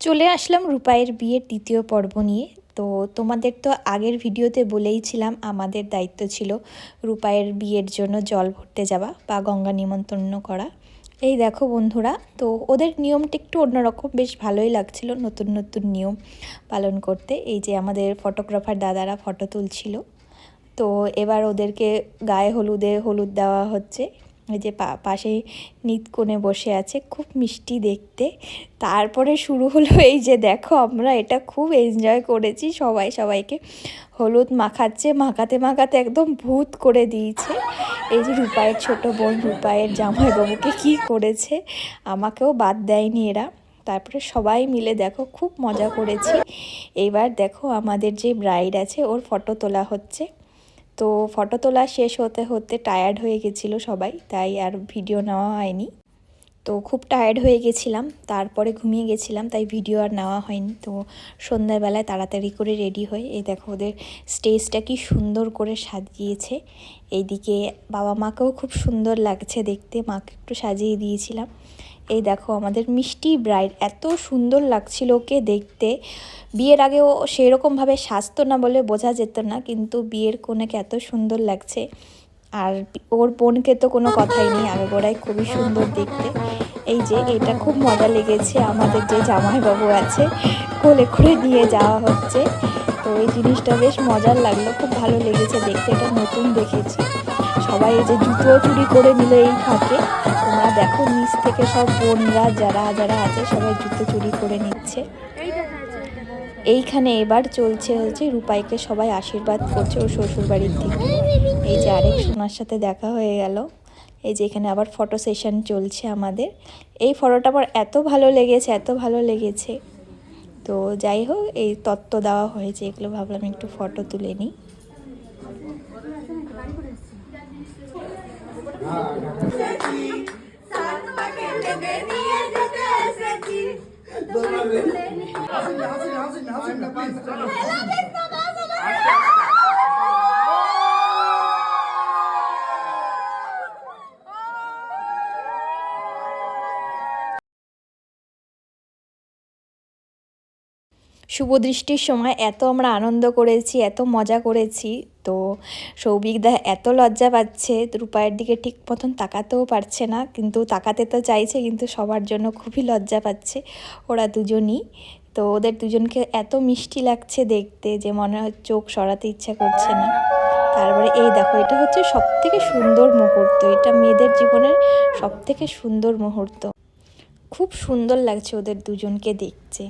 চলে আসলাম রূপায়ের বিয়ের দ্বিতীয় পর্ব নিয়ে। তো তোমাদের তো আগের ভিডিওতে বলেইছিলাম আমাদের দায়িত্ব ছিল রূপায়ের বিয়ের জন্য জল ভরতে যাওয়া বা গঙ্গা নিমন্ত্রণ করা। এই দেখো বন্ধুরা, তো ওদের নিয়মটা একটু অন্যরকম, বেশ ভালোই লাগছিল নতুন নতুন নিয়ম পালন করতে। এই যে আমাদের ফটোগ্রাফার দাদারা ফটো তুলছিল। তো এবার ওদেরকে গায়ে হলুদে হলুদ দেওয়া হচ্ছে। যে পা- পাশে নিত কোণে বসে আছে, খুব মিষ্টি দেখতে। তারপরে শুরু হলো এই যে দেখো আমরা এটা খুব এনজয় করেছি, সবাই সবাইকে হলুদ মাখাচ্ছে, মাখাতে মাখাতে একদম ভূত করে দিয়েছে। এই যে রূপায়ের ছোট বোন, রূপায়ের জামাইবাবুকে কি করেছে, আমাকেও বাদ দেয়নি এরা। তারপরে সবাই মিলে দেখো খুব মজা করেছি। এইবার দেখো আমাদের যে ব্রাইড আছে, ওর ফটো তোলা হচ্ছে। তো ফটো তোলা শেষ হতে হতে টায়ার্ড হয়ে গেছিল সবাই, তাই আর ভিডিও নেওয়া হয়নি। তো খুব টায়ার্ড হয়ে গেছিলাম, তারপরে ঘুমিয়ে গেছিলাম, তাই ভিডিও আর নেওয়া হয়নি। তো সন্ধ্যাবেলায় তাড়াতাড়ি করে রেডি হয়ে এই দেখো ওদের স্টেজটা কি সুন্দর করে সাজিয়েছে। এইদিকে বাবা মাকেও খুব সুন্দর লাগছে দেখতে, মাকে একটু সাজিয়ে দিয়েছিলাম। এই দেখো, আমাদের মিষ্টি ব্রাইড এত সুন্দর লাগছিল ওকে দেখতে। বিয়ের আগেও সেরকমভাবে সাজতো না বলে বোঝা যেত না, কিন্তু বিয়ের কোনেকে এত সুন্দর লাগছে। আর ওর বোনকে তো কোনো কথাই নেই আগে গোড়ায় খুবই সুন্দর দেখতে। এই যে, এটা খুব মজা লেগেছে, আমাদের যে জামাইবাবু আছে, কোলে করে নিয়ে যাওয়া হচ্ছে। তো এই জিনিসটা বেশ মজার লাগল, খুব ভালো লেগেছে দেখতে, এটা নতুন দেখেছি। সবাই এই যে জুতো চুরি করে নিল এই ফাঁকে। তোমরা দেখো, নিচ থেকে সব বোনরা যারা যারা আছে, সবাই জুতো চুরি করে নিচ্ছে। এইখানে এবার চলছে হচ্ছে রূপাইকে সবাই আশীর্বাদ করছে ওর শ্বশুর বাড়ির থেকে এই যে আরেক সোনার সাথে দেখা হয়ে গেল। এই যে এখানে আবার ফটো সেশন চলছে আমাদের। এই ফটোটা আমার এত ভালো লেগেছে, এত ভালো লেগেছে। তো যাই হোক, এই তত্ত্ব দেওয়া হয়েছে, এগুলো ভাবলাম একটু ফটো তুলে নিই। Hazır, hazır, hazır, hazır. দৃষ্টির সময় এত আমরা আনন্দ করেছি, এত মজা করেছি। তো সৌভিক সৌভিকদা এত লজ্জা পাচ্ছে, রূপায়ের দিকে ঠিক মতন তাকাতেও পারছে না। কিন্তু তাকাতে তো চাইছে, কিন্তু সবার জন্য খুবই লজ্জা পাচ্ছে ওরা দুজনই। তো ওদের দুজনকে এত মিষ্টি লাগছে দেখতে যে মনে হয় চোখ সরাতে ইচ্ছা করছে না। তারপরে এই দেখো, এটা হচ্ছে সব থেকে সুন্দর মুহূর্ত। এটা মেয়েদের জীবনের সব থেকে সুন্দর মুহূর্ত। খুব সুন্দর লাগছে ওদের দুজনকে দেখতে।